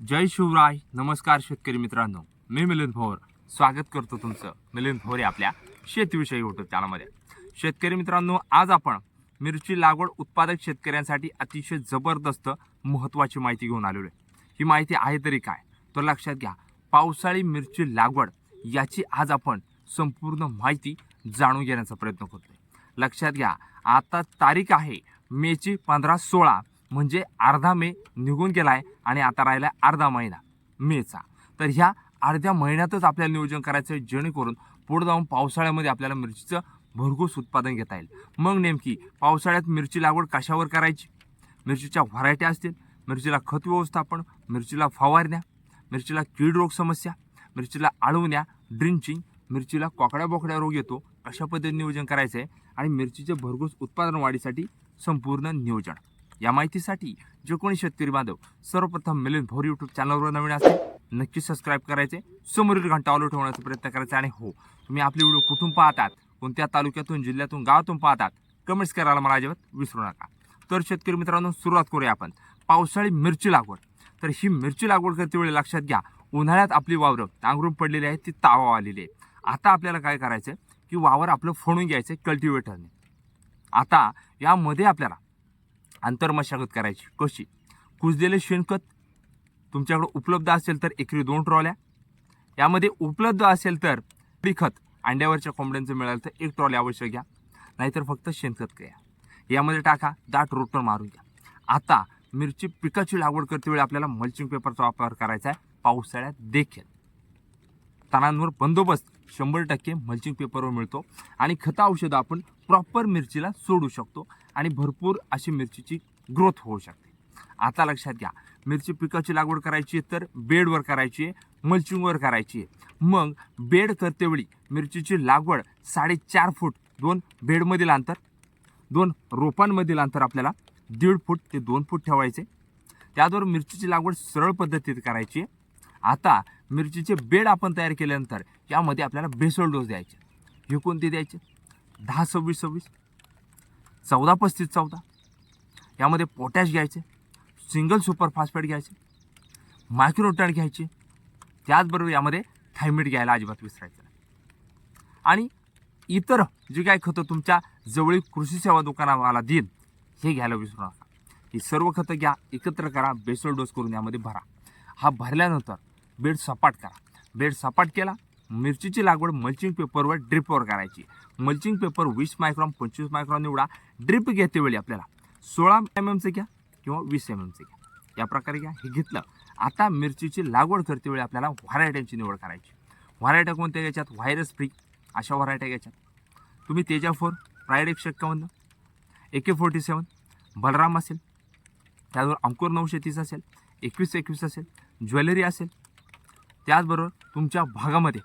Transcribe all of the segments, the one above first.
जय शिवराय. नमस्कार शेतकरी मित्रांनो. मी मिलिंद भोर स्वागत करतो तुमचं मिलिंद भोर आपल्या शेतीविषयी युट्यूब चॅनलमध्ये शेतकरी मित्रांनो आज आपण मिरची लागवड उत्पादक शेतकऱ्यांसाठी अतिशय जबरदस्त महत्त्वाची माहिती घेऊन आलेलो आहे. ही माहिती आहे तरी काय? तर लक्षात घ्या पावसाळी मिरची लागवड याची आज आपण संपूर्ण माहिती जाणून घेण्याचा प्रयत्न करतो लक्षात घ्या आता तारीख आहे मेची पंधरा सोळा. म्हणजे अर्धा मे निघून गेलाय आणि आता राहिला अर्धा महिना मेचा. तर ह्या अर्ध्या महिन्यातच आपल्याला नियोजन करायचं आहे जेणेकरून पुढे जाऊन पावसाळ्यामध्ये आपल्याला मिरचीचं भरघोस उत्पादन घेता येईल. मग नेमकी पावसाळ्यात मिरची लागवड कशावर करायची? मिरचीच्या व्हरायटी असतील मिरचीला खत व्यवस्थापन मिरचीला फवारण्या मिरचीला कीड रोग समस्या मिरचीला आळवण्या ड्रिंचिंग मिरचीला कोकड्या बोकड्या रोग येतो अशा पद्धतीने नियोजन करायचं आहे आणि मिरचीचे भरघोस उत्पादन वाढीसाठी संपूर्ण नियोजन. या माहितीसाठी जे कोणी शेतकरी बांधव सर्वप्रथम मिलिंद भोर यूट्यूब चॅनलवर नवीन असेल नक्की सबस्क्राईब करायचे समोरील घंटा ऑलो ठेवण्याचा प्रयत्न करायचा आणि हो तुम्ही आपले व्हिडिओ कुठून पाहतात कोणत्या तालुक्यातून जिल्ह्यातून गावातून पाहतात कमेंट्स करायला मला अजिबात विसरू नका. तर शेतकरी मित्रांनो सुरुवात करूया आपण. पावसाळी मिरची लागवड. तर ही मिरची लागवड करते वेळी लक्षात घ्या उन्हाळ्यात आपली वावरं नांगरून पडलेली आहे ती तावा आलेली आहे आता आपल्याला काय करायचं की वावर आपलं फोडून घ्यायचं कल्टिवेटरने आता यामध्ये आपल्याला आंतरमशागत करायची. कशी? कुजलेले शेणखत तुमच्याकडे उपलब्ध असेल तर एकरी दोन ट्रॉल्या. यामध्ये उपलब्ध असेल तर खत अंड्यावरच्या कोंबड्यांचं मिळालं तर एक ट्रॉली आवश्यक घ्या. नाहीतर फक्त शेणखत घ्या. यामध्ये टाका दाट रोटर मारून घ्या. आता मिरची पिकाची लागवड करते वेळी आपल्याला मल्चिंग पेपरचा वापर करायचा आहे. पावसाळ्यात देखील. तणांवर बंदोबस्त शंभर टक्के मल्चिंग पेपरवर मिळतो. आणि खतं औषधं आपण प्रॉपर मिरचीला सोडू शकतो. आणि भरपूर अशी मिरचीची ग्रोथ होऊ शकते. आता लक्षात घ्या मिरची पिकाची लागवड करायची आहे तर बेडवर करायची आहे मल्चिंगवर करायची आहे. मग बेड करतेवेळी मिरचीची लागवड साडेचार फूट दोन बेडमधील अंतर दोन रोपांमधील अंतर आपल्याला दीड फूट ते दोन फूट ठेवायचे. त्याद्वारे मिरचीची लागवड सरळ पद्धतीत करायची आहे. आता मिरचीचे बेड आपण तयार केल्यानंतर यामध्ये आपल्याला बेसोल डोस द्यायचे. हे कोणते द्यायचे? दहा सव्वीस सव्वीस. चौदा पस्तीस चौदा. यामध्ये पोटॅश घ्यायचे. सिंगल सुपर फॉस्फेट घ्यायचे. मायक्रोटॅट घ्यायचे. त्याचबरोबर यामध्ये थायमेट घ्यायला अजिबात विसरायचं आणि इतर जे काही खतं तुमच्या जवळील कृषी सेवा दुकानावाला देईल हे घ्यायला विसरू नका. ही सर्व खतं घ्या एकत्र करा बेसळ डोस करून यामध्ये भरा. हा भरल्यानंतर बेड सपाट करा. बेड सपाट केला मिरचीची लागवड मल्चिंग पेपरवर ड्रिपवर करायची. मल्चिंग पेपर वीस मायक्रॉन पंचवीस मायक्रॉन निवडा. ड्रिप घेते वेळी आपल्याला. सोळा एम एमचं घ्या किंवा वीस एम एमचं घ्या. या प्रकारे घ्या. हे घेतलं. आता मिरचीची लागवड करते वेळी आपल्याला व्हरायट्यांची निवड करायची. व्हरायट्या कोणत्या घ्यायच्यात? व्हायरस फ्री अशा व्हरायट्या घ्यायच्यात. तुम्ही तेजा फोर प्रायड एकशे एक्कावन्न ए के फोर्टी सेवन बलराम असेल. त्याचबरोबर अंकुर नऊशे तीस असेल. एकवीस एकवीस असेल. ज्वेलरी असेल. त्याचबरोबर तुमच्या भागामध्ये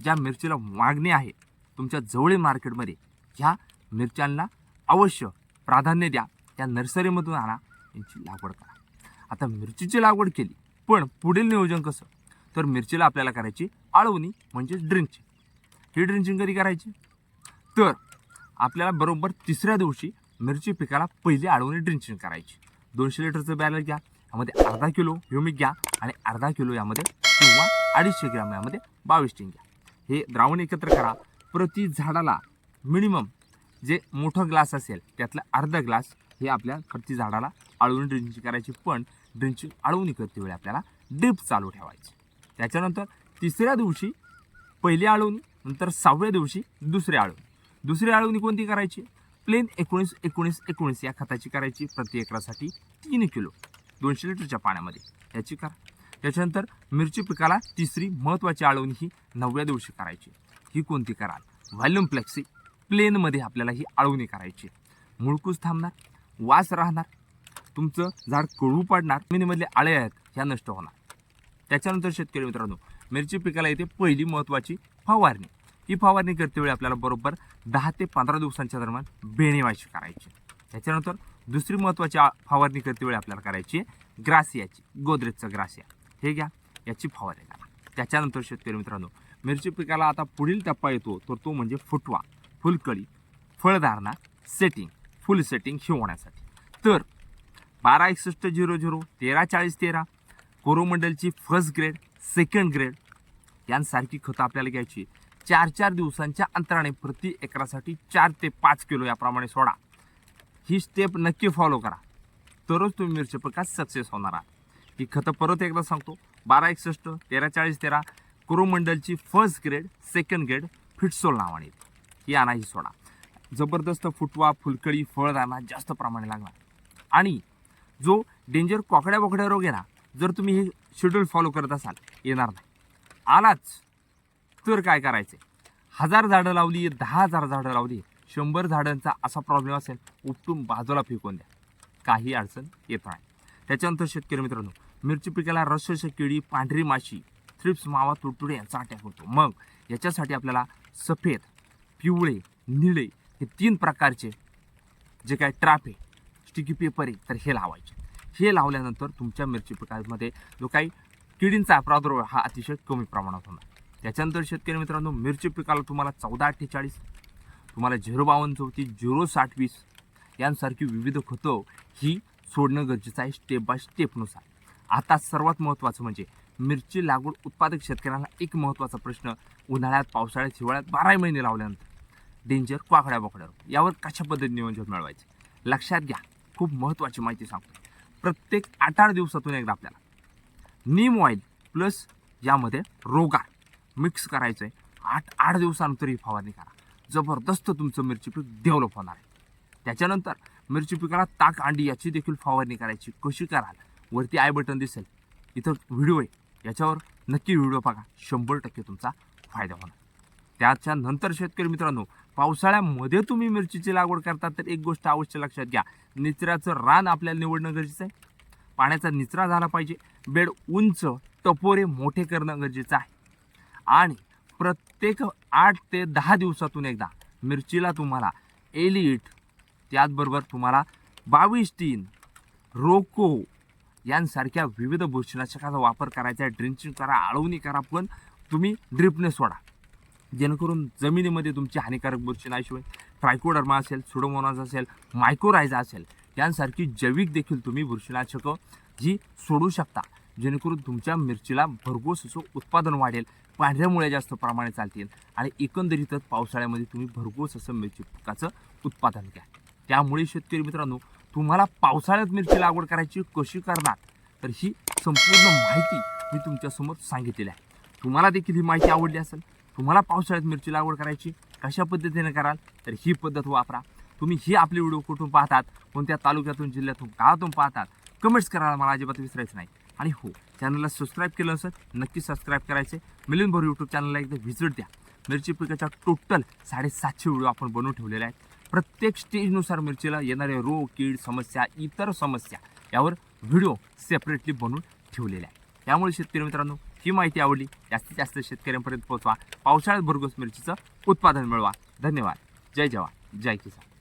ज्या मिरचीला मागणी आहे तुमच्या जवळील मार्केटमध्ये ह्या मिरच्यांना अवश्य प्राधान्य द्या. त्या नर्सरीमधून आणा यांची लागवड करा. आता मिरचीची लागवड केली पण पुढील नियोजन कसं? तर मिरचीला आपल्याला करायची आळवणी म्हणजे ड्रिंचिंग. ही ड्रिंचिंग कधी करायची? तर आपल्याला बरोबर तिसऱ्या दिवशी मिरची पिकाला पहिली आळवणी ड्रिंचिंग करायची. दोनशे लिटरचं बॅरल घ्या यामध्ये अर्धा किलो ह्युमिक घ्या आणि अर्धा किलो यामध्ये किंवा अडीचशे ग्रॅम यामध्ये बावीस टिंग्या. हे द्रावण एकत्र करा. प्रति झाडाला मिनिमम जे मोठं ग्लास असेल त्यातलं अर्धा ग्लास हे आपल्या प्रति झाडाला आळवणी ड्रिंचिंग करायची. पण ड्रिंचिंग आळवणी करते वेळी आपल्याला ड्रिप चालू ठेवायची. त्याच्यानंतर तिसऱ्या दिवशी पहिली आळवणी नंतर सहाव्या दिवशी दुसरी आळवणी. दुसरी आळवणी कोणती करायची? प्लेन एकोणीस एकोणीस एकोणीस या खताची करायची. प्रति एकरासाठी तीन किलो. दोनशे लिटरच्या पाण्यामध्ये. याची करा. त्याच्यानंतर मिरची पिकाला तिसरी महत्त्वाची आळवणी ही नवव्या दिवशी करायची. ही कोणती कराल? Volume flexi. प्लेनमध्ये आपल्याला ही आळवणी करायची. मुळकूस थांबणार. वास राहणार. तुमचं झाड कळू पडणार. जमिनीमधले आळे आहेत ह्या नष्ट होणार. त्याच्यानंतर शेतकरी मित्रांनो मिरची पिकाला येते पहिली महत्त्वाची फवारणी. ही फवारणी करते वेळी आपल्याला बरोबर दहा ते पंधरा दिवसांच्या दरम्यान बेणेवायची करायची. त्याच्यानंतर दुसरी महत्त्वाची फवारणी करते वेळी आपल्याला करायची आहे ग्रासियाची गोदरेजचं ग्रासिया. हे घ्या याची फवारणी करा त्याच्यानंतर शेतकरी मित्रांनो मिरची पिकाला आता पुढील टप्पा येतो तर तो म्हणजे फुटवा फुलकळी फळधारणा सेटिंग फुल सेटिंग हे होण्यासाठी. तर बारा एकसष्ट झिरो झिरो तेरा चाळीस तेरा कोरोमंडलची फर्स्ट ग्रेड सेकंड ग्रेड यांसारखी खतं आपल्याला घ्यायची. चार चार दिवसांच्या अंतराने प्रति एकरासाठी चार ते पाच किलो याप्रमाणे सोडा. ही स्टेप नक्की फॉलो करा. तरच तुम्ही मिरची पिकात सक्सेस होणार आहात. ती खतं परत एकदा सांगतो. बारा एकसष्ट तेरा चाळीस तेरा. क्रोमंडलची first grade second grade Fitsol नावाने. ही आणा ही सोडा. जबरदस्त फुटवा फुलकळी फळदाना जास्त प्रमाणे लागणार. आणि जो डेंजर कोकड्या बोकड्या रोग आहे ना जर तुम्ही हे शेड्यूल फॉलो करत असाल येणार नाही. आलाच तर काय करायचं हजार झाडं लावली दहा हजार झाडं लावली शंभर झाडांचा असा प्रॉब्लेम असेल उपटून बाजूला फेकून द्या. काही अडचण येत नाही. त्याच्यानंतर शेतकरी मित्रांनो मिरची पिकाला रसश किडी पांढरी माशी थ्रिप्स मावा तुडतुडे यांचा अटॅक होतो. मग याच्यासाठी आपल्याला सफेद पिवळे निळे हे तीन प्रकारचे जे काय ट्रॅप आहे स्टिकी पेपर आहे तर हे लावायचे. हे लावल्यानंतर तुमच्या मिरची पिकामध्ये जो काही किडींचा प्रादुर्भाव हा अतिशय कमी प्रमाणात होणार. त्याच्यानंतर शेतकरी मित्रांनो मिरची पिकाला तुम्हाला चौदा अठ्ठेचाळीस तुम्हाला झिरो बावन्न चौतीस झिरो साठ वीस यांसारखी विविध खतं ही सोडणं गरजेचं आहे स्टेप बाय स्टेपनुसार आता सर्वात महत्त्वाचं म्हणजे मिरची लागवड उत्पादक शेतकऱ्यांना एक महत्त्वाचा प्रश्न. उन्हाळ्यात पावसाळ्यात हिवाळ्यात बाराही महिने लावल्यानंतर डेंजर क्वाकड्या बोकड्या रोग. यावर कशा पद्धतीने नियोजन मिळवायचे? लक्षात घ्या. खूप महत्त्वाची माहिती सांगतो प्रत्येक आठ आठ दिवसातून एकदा आपल्याला नीम ऑइल प्लस यामध्ये रोगार मिक्स करायचं आहे आठ आठ दिवसानंतर ही फवारणी करा. जबरदस्त तुमचं मिरची पीक डेव्हलप होणार आहे. त्याच्यानंतर मिरची पिकाला ताक अंडी याची देखील फवारणी करायची. कशी कराल? वरती आय बटन दिसेल. इथं व्हिडिओ आहे. याच्यावर नक्की व्हिडिओ बघा. शंभर टक्के तुमचा फायदा होणार. त्याच्या नंतर शेतकरी मित्रांनो पावसाळ्यामध्ये तुम्ही मिरचीची लागवड करता तर एक गोष्ट अवश्य लक्षात घ्या. निचऱ्याचं रान आपल्याला निवडणं गरजेचं आहे. पाण्याचा निचरा झाला पाहिजे. बेड उंच टपोरे मोठे करणं गरजेचं आहे. आणि प्रत्येक आठ ते दहा दिवसातून एकदा मिरचीला तुम्हाला एलिट त्याचबरोबर तुम्हाला बावीस टीन रोको यांसारख्या विविध बुरशीनाशकाचा वापर करायचा आहे. ड्रिंचिंग करा आळवणी करा पण तुम्ही ड्रिपने सोडा. जेणेकरून जमिनीमध्ये तुमची हानिकारक बुरशीनाशी होईल. ट्रायकोडर्मा असेल सुडोमोनाज असेल मायक्रोरायझा असेल यांसारखी जैविक देखील तुम्ही बुरशीनाशकं जी सोडू शकता. जेणेकरून तुमच्या मिरचीला भरघोस असं उत्पादन वाढेल. पांढऱ्यामुळे जास्त प्रमाणे चालतील. आणि एकंदरीतच पावसाळ्यामध्ये तुम्ही भरघोस असं मिरची पिकाचं उत्पादन घ्या. त्यामुळे शेतकरी मित्रांनो तुम्हाला पावसाळ्यात मिरची लागवड करायची कशी करणार? तर ही संपूर्ण माहिती मी तुमच्यासमोर सांगितलेली आहे. तुम्हाला देखील ही माहिती आवडली असेल तुम्हाला पावसाळ्यात मिरची लागवड करायची कशा पद्धतीने कराल तर ही पद्धत वापरा. तुम्ही ही आपले व्हिडिओ कुठून पाहतात कोणत्या तालुक्यातून जिल्ह्यातून गावातून पाहतात कमेंट्स करायला मला अजिबात विसरायचं नाही. आणि हो चॅनलला सबस्क्राईब केलं असेल नक्की सबस्क्राईब करायचे मिलिंद भर यूट्यूब चॅनलला एकदा व्हिजिट द्या. मिरची पिकाच्या टोटल साडेसातशे व्हिडिओ आपण बनवून ठेवलेले आहेत. प्रत्येक स्टेजनुसार मिरचीला येणारे रोग कीड समस्या इतर समस्या यावर व्हिडिओ सेपरेटली बनवून ठेवलेले आहे त्यामुळे शेतकरी मित्रांनो ही माहिती आवडली जास्तीत जास्त शेतकऱ्यांपर्यंत पोहोचवा. पावसाळ्यात भरघोस मिरचीचं उत्पादन मिळवा. धन्यवाद. जय जवान. जय किसान.